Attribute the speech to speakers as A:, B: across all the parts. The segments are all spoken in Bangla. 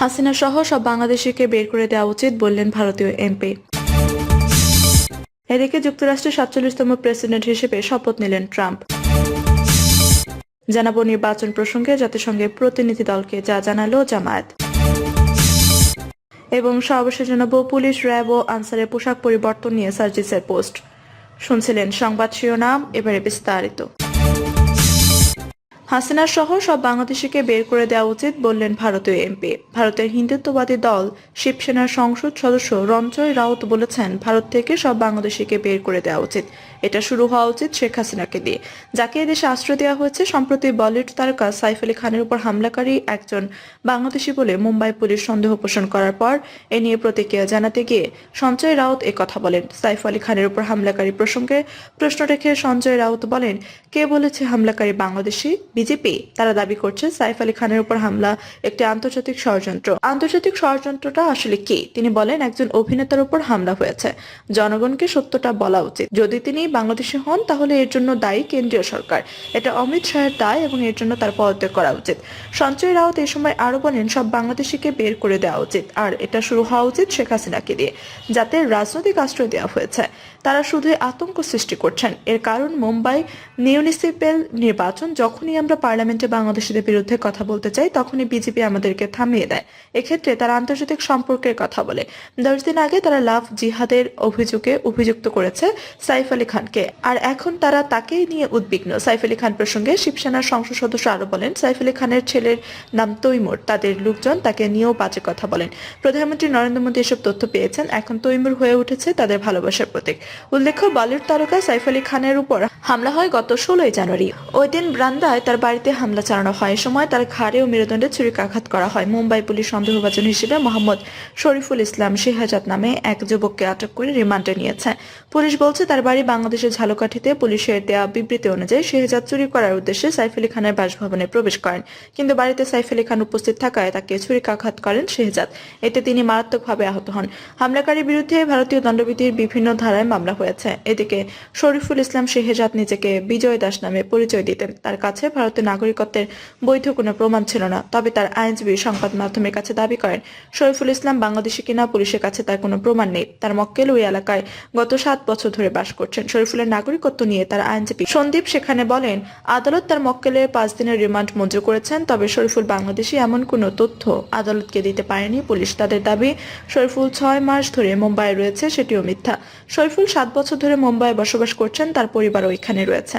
A: হাসিনা সহ সব বাংলাদেশিকে বের করে দেওয়া উচিত বললেন ভারতীয় এমপি। এদিকে যুক্তরাষ্ট্রের সাতচল্লিশতম প্রেসিডেন্ট হিসেবে শপথ নিলেন ট্রাম্প। জানাব নির্বাচন প্রসঙ্গে জাতিসংঘের প্রতিনিধি দলকে যা জানালো জামায়াত। এবং সর্বশেষ জানাব পুলিশ র্যাব ও আনসারের পোশাক পরিবর্তন নিয়ে সার্জিসের পোস্ট। শুনছিলেন সংবাদ শিরোনাম, এবারে বিস্তারিত। হাসিনা সহ সব বাংলাদেশিকে বের করে দেওয়া উচিত বললেন ভারতীয় এমপি। ভারতের হিন্দুত্ববাদী দল, শিবসেনার সংসদ সদস্য রঞ্জয় রাউত বলেছেন, ভারত থেকে সব বাংলাদেশিকে বের করে দেওয়া উচিত। এটা শুরু হওয়া উচিত শেখ হাসিনাকে দিয়ে। যাকে এদেশে আশ্রয় দেওয়া হয়েছে, সম্প্রতি বলিউড তারকা সাইফ আলী খানের উপর হামলাকারী একজন বাংলাদেশি বলে মুম্বাই পুলিশ সন্দেহ পোষণ করার পর এ নিয়ে প্রতিক্রিয়া জানাতে গিয়ে সঞ্জয় রাউত কথা বলেন। সাইফ আলী খানের উপর হামলাকারী প্রসঙ্গে প্রশ্ন রেখে সঞ্জয় রাউত বলেন, কে বলেছে হামলাকারী বাংলাদেশি? বিজেপি, তারা দাবি করছে সাইফ আলী খানের উপর হামলা একটি আন্তর্জাতিক ষড়যন্ত্র। আন্তর্জাতিক ষড়যন্ত্রটা আসলে কি? তিনি বলেন, একজন অভিনেতার উপর হামলা হয়েছে। জনগণকে সত্যটা বলা উচিত। যদি তিনি বাংলাদেশি হন, তাহলে এর জন্য দায়ী কেন্দ্রীয় সরকার। এটা অমিত শাহের দায় এবং এর জন্য তার পদত্যাগ করা উচিত। সঞ্জয় রাউত এই সময় আরও বলেন, সব বাংলাদেশিকে বের করে দেওয়া উচিত। আর এটা শুরু হওয়া উচিত শেখ হাসিনাকে দিয়ে, যাতে রাজনৈতিক আশ্রয় দেওয়া হয়েছে। তারা শুধুই আতঙ্ক সৃষ্টি করছেন। এর কারণ মুম্বাই মিউনিসিপ্যাল নির্বাচন যখনই আমরা পার্লামেন্টে বাংলাদেশিদের বিরুদ্ধে কথা বলতে চাই, তখনই বিজেপি আমাদেরকে থামিয়ে দেয়। এক্ষেত্রে তারা আন্তর্জাতিক সম্পর্কের কথা বলে। দশ দিন আগে তারা লাভ জিহাদের অভিযোগে অভিযুক্ত করেছে সাইফ আলী খানকে। আর এখন তারা তাকেই নিয়ে উদ্বিগ্ন। সাইফ আলী খান প্রসঙ্গে শিবসেনার সংসদ সদস্য আরও বলেন, সাইফ আলী খানের ছেলের নাম তৈমুর, তাদের লোকজন তাকে নিয়েও বাজে কথা বলেন। প্রধানমন্ত্রী নরেন্দ্র মোদী এসব তথ্য পেয়েছেন। এখন তৈমুর হয়ে উঠেছে তাদের ভালোবাসার প্রতীক। উল্লেখ্য, বলিউড তারকা সাইফ আলী খানের উপর হামলা হয় গত ষোলোই জানুয়ারি। ওই দিন ব্রান্দায় তার বাড়িতে হামলা চালানো হয়। সময় তার ঘাড়ে ও মেরুদণ্ডে ছুরিকাঘাত করা হয়। মুম্বাই পুলিশ সন্দেহভাজন হিসেবে মোহাম্মদ শরীফুল ইসলাম শেহাজাদ নামে এক যুবককে আটক করে রিমান্ডে নিয়েছে। পুলিশ বলছে, তার বাড়ি বাংলাদেশের ঝালকাঠিতে পুলিশের দেয়া বিবৃতি অনুযায়ী শেহজাদ চুরি করার উদ্দেশ্যে সাইফ আলী খানের বাসভবনে প্রবেশ করেন। কিন্তু বাড়িতে সাইফ আলী খান উপস্থিত থাকায় তাকে ছুরিকাঘাত করেন শেহজাদ। এতে তিনি মারাত্মকভাবে আহত হন। হামলাকারীর বিরুদ্ধে ভারতীয় দণ্ডবিধির বিভিন্ন ধারায় মামলা হয়েছে। এদিকে শরীফুল ইসলাম শেহজাদ নিজেকে বিজয় দাস নামে পরিচয় দিতেন। তার কাছে ভারতের নাগরিকত্বের বৈধ কোনো প্রমাণ ছিল না। তবে তার আইনজীবী সংবাদ মাধ্যমের কাছে দাবি করেন, শরীফুল ইসলাম বাংলাদেশি কিনা পুলিশের কাছে তার কোনো প্রমাণ নেই। তার মক্কেল ওই এলাকায় গত সাত বছর ধরে বাস করছেন। শরীফুলের নাগরিকত্ব নিয়ে তার আইনজীবী সন্দীপ সেখানে বলেন, আদালত তার মক্কেলের পাঁচ দিনের রিমান্ড মঞ্জুর করেছেন, তবে শরীফুল বাংলাদেশি এমন কোনো তথ্য আদালতকে দিতে পারেনি পুলিশ। তাদের দাবি, শরীফুল ছয় মাস ধরে মুম্বাইয়ে রয়েছে, সেটিও মিথ্যা। শরীফুল সাত বছর ধরে মুম্বাইয়ে বসবাস করছেন, তার পরিবার ওইখানে রয়েছে।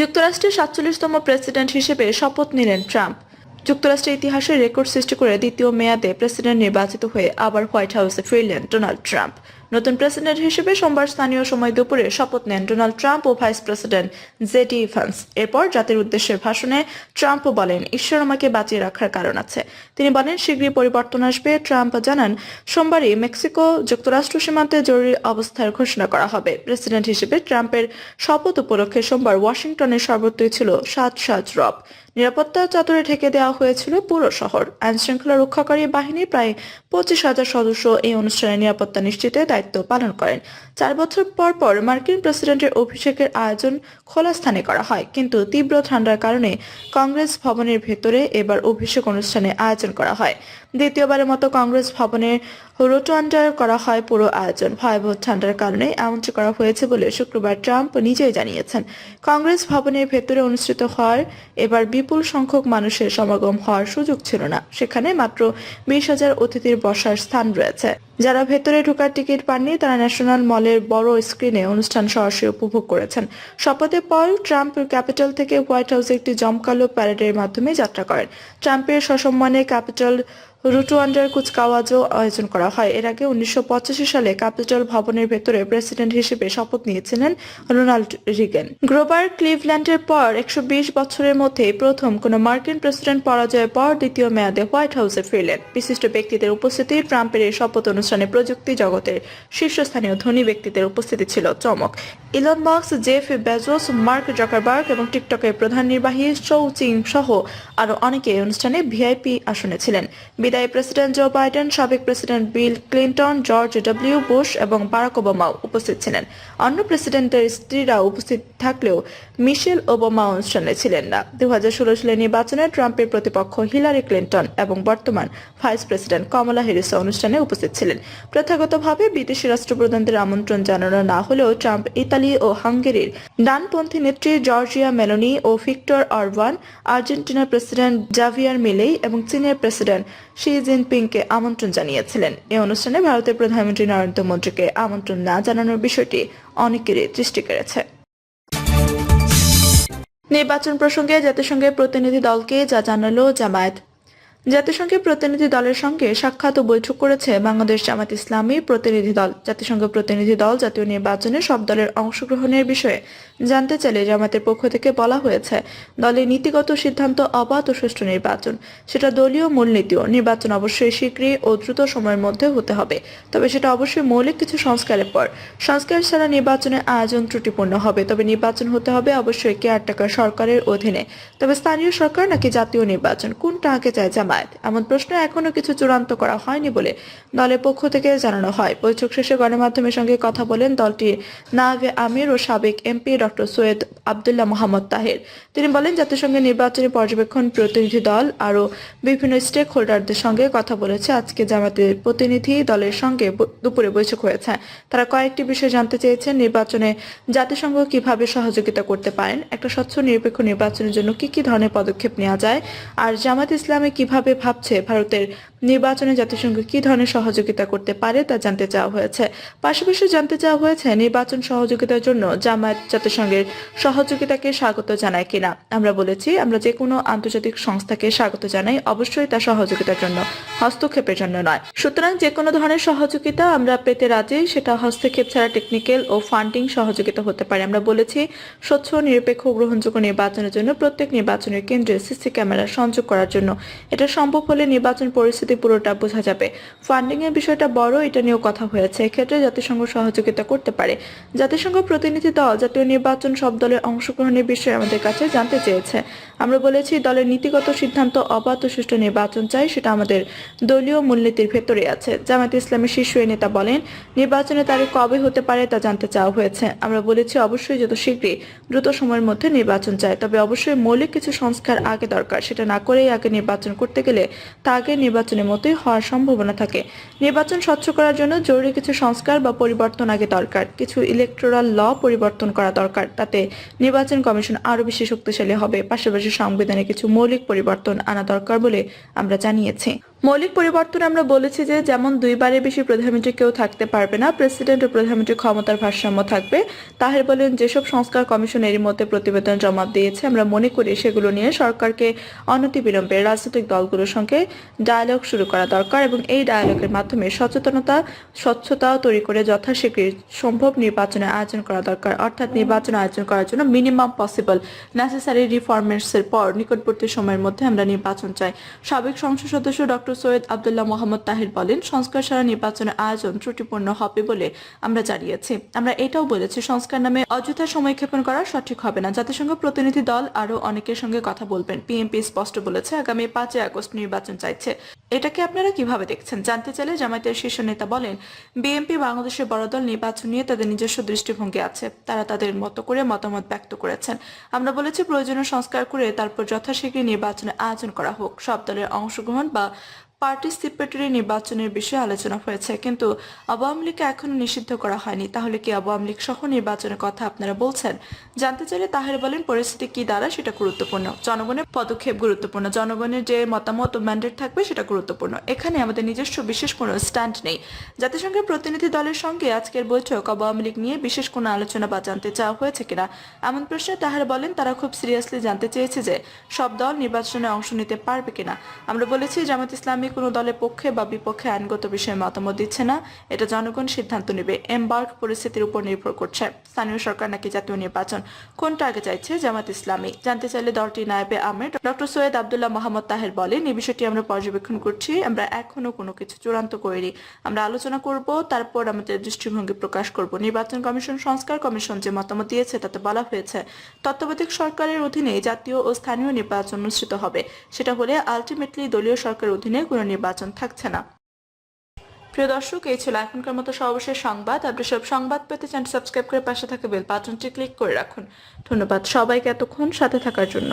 A: যুক্তরাষ্ট্রের সাতচল্লিশতম প্রেসিডেন্ট হিসেবে শপথ নিলেন ট্রাম্প। যুক্তরাষ্ট্রের ইতিহাসে রেকর্ড সৃষ্টি করে দ্বিতীয় মেয়াদে প্রেসিডেন্ট নির্বাচিত হয়ে আবার হোয়াইট হাউসে ফিরলেন ডোনাল্ড ট্রাম্প। নতুন প্রেসিডেন্ট হিসেবে সোমবার স্থানীয় সময় দুপুরে শপথ নেন ডোনাল্ড ট্রাম্প ও ভাইস প্রেসিডেন্ট জেডি ইভান্স এরপর জাতির উদ্দেশ্যে ভাষণে ট্রাম্প বলেন, ঈশ্বর আমাকে বাঁচিয়ে রাখার কারণ আছে। তিনি বলেন, শীঘ্রই পরিবর্তন আসবে। ট্রাম্প জানান, সোমবারই মেক্সিকো যুক্তরাষ্ট্র সীমান্তে জরুরি অবস্থার ঘোষণা করা হবে। প্রেসিডেন্ট হিসেবে ট্রাম্পের শপথ উপলক্ষে সোমবার ওয়াশিংটনের সর্বত্রই ছিল সাত সাজ রব। নিরাপত্তা চাদরে ঢেকে দেওয়া হয়েছিল পুরো শহর। আইন শৃঙ্খলা রক্ষাকারী বাহিনী প্রায় পঁচিশ হাজার সদস্য এই অনুষ্ঠানে নিরাপত্তা নিশ্চিতে দায়িত্ব পালন করেন। চার বছর পর পর মার্কিন প্রেসিডেন্টের অভিষেকের আয়োজন খোলা স্থানে করা হয়, কিন্তু তীব্র ঠান্ডার কারণে কংগ্রেস ভবনের ভেতরে এবার অভিষেক অনুষ্ঠানে আয়োজন করা হয়। দ্বিতীয়বারের মতো কংগ্রেস ভবনে রোটোয়ান্ডার করা হয় পুরো আয়োজন। ভয়াবহ ঠান্ডার কারণে এমনটি করা হয়েছে বলে শুক্রবার ট্রাম্প নিজেই জানিয়েছেন। কংগ্রেস ভবনের ভেতরে অনুষ্ঠিত হওয়ার এবার বিপুল সংখ্যক মানুষের সমাগম হওয়ার সুযোগ ছিল না। সেখানে মাত্র বিশ হাজার অতিথির বসার স্থান রয়েছে। যারা ভেতরে ঢোকার টিকিট পাননি, তারা ন্যাশনাল মলের বড় স্ক্রিনে অনুষ্ঠান সরাসরি উপভোগ করেছেন। শপথের পর ট্রাম্প ক্যাপিটাল থেকে হোয়াইট হাউসে একটি জমকালো প্যারেডের মাধ্যমে যাত্রা করেন। ট্রাম্পের সসম্মানে ক্যাপিটাল রুটুয়ান্ডার কুচকাওয়াজও আয়োজন করা হয়। এর আগে উনিশশো পঁচাশি সালে ক্যাপিটাল ভবনের ভেতরে প্রেসিডেন্ট হিসেবে শপথ নিয়েছিলেন রোনাল্ড রিগেন। গ্রোবার ক্লিভল্যান্ডের পর একশো বিশ বছরের মধ্যে প্রথম কোন মার্কিন প্রেসিডেন্ট পরাজয়ের পর দ্বিতীয় মেয়াদে হোয়াইট হাউসে ফিরলেন। বিশিষ্ট ব্যক্তিদের উপস্থিতি ট্রাম্পের এই শপথ অনুষ্ঠানে প্রযুক্তি জগতের শীর্ষস্থানীয় ধনী ব্যক্তিদের উপস্থিতি ছিল চমক। Elon Musk Jeff Bezos, Mark Zuckerberg এবং টিকটকের প্রধান নির্বাহী চৌ চিং সহ আরও অনেকে অনুষ্ঠানে ভিআইপি আসনে ছিলেন। বিদায় বিদায়ী প্রেসিডেন্ট জো বাইডেন, সাবেক president Bill Clinton, George W Bush এবং বারাক ওবামাও উপস্থিত ছিলেন। অন্য প্রেসিডেন্টের স্ত্রীরা উপস্থিত থাকলেও মিশেল ওবামা অনুষ্ঠানে ছিলেন না। দু সালের নির্বাচনে ট্রাম্পের প্রতিপক্ষ হিলারি ক্লিন্টন এবং বর্তমান ভাইস প্রেসিডেন্ট কমলা হ্যারিস অনুষ্ঠানে উপস্থিত ছিলেন। প্রথাগতভাবে বিদেশি রাষ্ট্রপ্রধানদের আমন্ত্রণ জানানো না হলেও ট্রাম্প ইতালি ও হাঙ্গেরির ডানপন্থী নেত্রী জর্জিয়া মেলোনি ও ভিক্টর অরবান, আর্জেন্টিনার প্রেসিডেন্ট জাভিয়ার মিলেই এবং চীনের প্রেসিডেন্ট শি জিনপিংকে আমন্ত্রণ জানিয়েছিলেন। এ অনুষ্ঠানে ভারতের প্রধানমন্ত্রী নরেন্দ্র মোদীকে আমন্ত্রণ না জানানোর বিষয়টি অনেকেরই সৃষ্টি করেছে নির্বাচন প্রসঙ্গে জাতিসংঘের প্রতিনিধি দলকে যা জানালো জামায়াত জাতিসংঘের প্রতিনিধি দলের সঙ্গে সাক্ষাৎ ও বৈঠক করেছে বাংলাদেশ জামাত ইসলামী প্রতিনিধি দল। জাতিসংঘ প্রতিনিধি দল জাতীয় নির্বাচনে সব দলের অংশগ্রহণের বিষয়ে জানতে চাইলে জামাতের পক্ষ থেকে বলা হয়েছে, দলের নীতিগত সিদ্ধান্ত অবাধ ও সুষ্ঠু নির্বাচন। সেটা দলীয় মূলনীতিও নির্বাচন অবশ্যই শীঘ্রই ও দ্রুত সময়ের মধ্যে হতে হবে। তবে সেটা অবশ্যই মৌলিক কিছু সংস্কারের পর। সংস্কার ছাড়া নির্বাচনের আয়োজন ত্রুটিপূর্ণ হবে, তবে নির্বাচন হতে হবে অবশ্যই কেয়ার কেয়ারটেকার সরকারের অধীনে। তবে স্থানীয় সরকার নাকি জাতীয় নির্বাচন? কোনটা আগে চায় জামায়াত এমন প্রশ্ন এখনও কিছু চূড়ান্ত করা হয়নি বলে দলের পক্ষ থেকে জানানো হয়। বৈঠক শেষে গণমাধ্যমের সঙ্গে কথা বলেন দলটির নাভে আমির ও সাবেক এমপি ডক্টর সৈয়দ আবদুল্লাহ মোহাম্মদ তাহের। তিনি বলেন, জাতিসংঘের নির্বাচনী পর্যবেক্ষণ প্রতিনিধি দল আরও বিভিন্ন স্টেক হোল্ডারদের সঙ্গে কথা বলেছে। আজকে জামাতের প্রতিনিধি দলের সঙ্গে দুপুরে বৈঠক হয়েছে। তারা কয়েকটি বিষয় জানতে চেয়েছেন, নির্বাচনে জাতিসংঘ কীভাবে সহযোগিতা করতে পারেন? একটা স্বচ্ছ, নিরপেক্ষ নির্বাচনের জন্য কি কি ধরনের পদক্ষেপ নেওয়া যায়? আর জামাত ইসলামে কীভাবে ভাবছে ভারতের নির্বাচনে জাতিসংঘ কি ধরনের সহযোগিতা করতে পারে তা জানতে চাওয়া হয়েছে। পাশাপাশি জানতে চাওয়া হয়েছে নির্বাচন সহযোগিতার জন্য জামায়াত জাতিসংঘের সহযোগিতাকে স্বাগত জানায় কিনা। আমরা বলেছি, আমরা যে কোনো আন্তর্জাতিক সংস্থাকে স্বাগত জানাই, অবশ্যই তা সহযোগিতার জন্য, হস্তক্ষেপের জন্য নয়। সুতরাং যে কোনো ধরনের সহযোগিতা আমরা পেতে রাজি, সেটা হস্তক্ষেপ ছাড়া টেকনিক্যাল ও ফান্ডিং সহযোগিতা হতে পারে। আমরা বলেছি, স্বচ্ছ, নিরপেক্ষ গ্রহণযোগ্য নির্বাচনের জন্য প্রত্যেক নির্বাচনের কেন্দ্রে সিসি ক্যামেরা সংযোগ করার জন্য। এটা সম্ভব হলে নির্বাচন পরিস্থিতি পুরোটা বোঝা যাবে। ফান্ডিং এর বিষয়টা বড়, এটা নিয়েও কথা হয়েছে। এক্ষেত্রে জাতিসংঘ সহযোগিতা করতে পারে। জাতিসংঘ প্রতিনিধি দল, জাতীয় নির্বাচন সব দলের অংশগ্রহণের বিষয়ে আমাদের কাছে জানতে চেয়েছে। আমরা বলেছি, দলের নীতিগত সিদ্ধান্ত অবাধ ও সুষ্ঠু নির্বাচন চাই, সেটা আমাদের দলীয় মূলনীতির ভেতরে আছে। জামাত ইসলামের শীর্ষ নেতা বলেন, নির্বাচনের তারিখ কবে হতে পারে তা জানতে চাওয়া হয়েছে। আমরা বলেছি, অবশ্যই যত শীঘ্রই দ্রুত সময়ের মধ্যে নির্বাচন চাই, তবে অবশ্যই মৌলিক কিছু সংস্কার আগে দরকার। সেটা না করেই আগে নির্বাচন করতে গেলে তা আগে নির্বাচনের মতোই হওয়ার সম্ভাবনা থাকে। নির্বাচন স্বচ্ছ করার জন্য জরুরি কিছু সংস্কার বা পরিবর্তন আগে দরকার। কিছু ইলেকট্রাল ল পরিবর্তন করা দরকার, তাতে নির্বাচন কমিশন আরও বেশি শক্তিশালী হবে। পাশাপাশি সংবিধানে কিছু মৌলিক পরিবর্তন আনা দরকার বলে আমরা জানিয়েছি। মৌলিক পরিবর্তন আমরা বলেছি যে যেমন দুইবারের বেশি প্রধানমন্ত্রী কেউ থাকতে পারবে না প্রেসিডেন্ট ও প্রধানমন্ত্রীর ক্ষমতার ভারসাম্য থাকবে। তাহের বলেন, যেসব সংস্কার কমিশন এরই মধ্যে প্রতিবেদন জমা দিয়েছে, আমরা মনে করি সেগুলো নিয়ে সরকারকে অনতিবিলম্বে রাজনৈতিক দলগুলোর সঙ্গে ডায়ালগ শুরু করা দরকার এবং এই ডায়ালগের মাধ্যমে সচেতনতা, স্বচ্ছতা তৈরি করে যথাশীঘ্রই সম্ভব নির্বাচনের আয়োজন করা দরকার। অর্থাৎ নির্বাচন আয়োজন করার জন্য মিনিমাম পসিবল নেসেসারি রিফরমেন্টস এর পর নিকটবর্তী সময়ের মধ্যে আমরা নির্বাচন চাই। সাবেক সংসদ সদস্য ডক্টর সৈয়দ আবদুল্লাহ মোহাম্মদ তাহির বলেন, সংস্কার ছাড়া নির্বাচনের আয়োজন ত্রুটিপূর্ণ হবে বলে আমরা জানিয়েছি। আমরা এটাও বলেছি, সংস্কার নামে অযথা সময়ক্ষেপণ করা সঠিক হবে না। জাতিসংঘ প্রতিনিধি দল আরও অনেকের সঙ্গে কথা বলবেন। পিএমপি স্পষ্ট বলেছে, আগামী পাঁচই আগস্ট নির্বাচন চাইছে। এটাকে আপনারা কীভাবে দেখছেন? জানতে চাইলে জামায়াতের শীর্ষ নেতা বলেন, বিএনপি বাংলাদেশের বড় দল নির্বাচন নিয়ে তাদের নিজস্ব দৃষ্টিভঙ্গি আছে। তারা তাদের মতো করে মতামত ব্যক্ত করেছেন। আমরা বলেছি, প্রয়োজনীয় সংস্কার করে তারপর যথাশীঘ্রই নির্বাচনের আয়োজন করা হোক। সব দলের অংশগ্রহণ বা পার্টিসিপেটরি নির্বাচনের বিষয়ে আলোচনা হয়েছে, কিন্তু আওয়ামী লীগকে এখনও নিষিদ্ধ করা হয়নি। তাহলে কি আওয়ামী লীগ সহ নির্বাচনের কথা আপনারা বলছেন? জানতে চাইলে তাহের বলেন, পরিস্থিতি কি দ্বারা সেটা গুরুত্বপূর্ণ। জনগণের পদক্ষেপ গুরুত্বপূর্ণ, জনগণের যে মতামত ও ম্যান্ডেট থাকবে সেটা গুরুত্বপূর্ণ। এখানে আমাদের নিজস্ব বিশেষ কোনো স্ট্যান্ড নেই। জাতিসংঘের প্রতিনিধি দলের সঙ্গে আজকের বৈঠক আওয়ামী লীগ নিয়ে বিশেষ কোনো আলোচনা বা জানতে চাওয়া হয়েছে কিনা? এমন প্রশ্নে তাহার বলেন, তারা খুব সিরিয়াসলি জানতে চেয়েছে যে সব দল নির্বাচনে অংশ নিতে পারবে কিনা। আমরা বলেছি জামাত ইসলামী কোনো দলের পক্ষে বা বিপক্ষে আইনগত বিষয়ে মতামত দিচ্ছে না, এটা জনগণ সিদ্ধান্ত নেবে। এমবার্ক পরিস্থিতির উপর নির্ভর করছে। স্থানীয় সরকার নাকি জাতীয় নির্বাচন কোনটা আগে চাইছে? জামাত ইসলামী। জানতে চাইলে দলটি নায়েবে আহমেদ ডক্টর সৈয়দ আবদুল্লাহ মোহাম্মদ তাহের বলেন, এই বিষয়টি আমরা পর্যবেক্ষণ করছি। আমরা এখনও কোনো কিছু চূড়ান্ত করিনি। আমরা আলোচনা করব, তারপর আমাদের দৃষ্টিভঙ্গি প্রকাশ করব। নির্বাচন কমিশন, সংস্কার কমিশন যে মতামত দিয়েছে, তাতে বলা হয়েছে, তত্ত্বাবধায়ক সরকারের অধীনে জাতীয় ও স্থানীয় নির্বাচন অনুষ্ঠিত হবে। সেটা হলে আলটিমেটলি দলীয় সরকারের অধীনে কোনো নির্বাচন থাকছে না। প্রিয় দর্শক, এই ছিল এখনকার মতো সর্বশেষ সংবাদ। আপনি সব সংবাদ পেতে চান সাবস্ক্রাইব করে পাশে থাকা বেল বাটনটি ক্লিক করে রাখুন। ধন্যবাদ সবাইকে এতক্ষণ সাথে থাকার জন্য।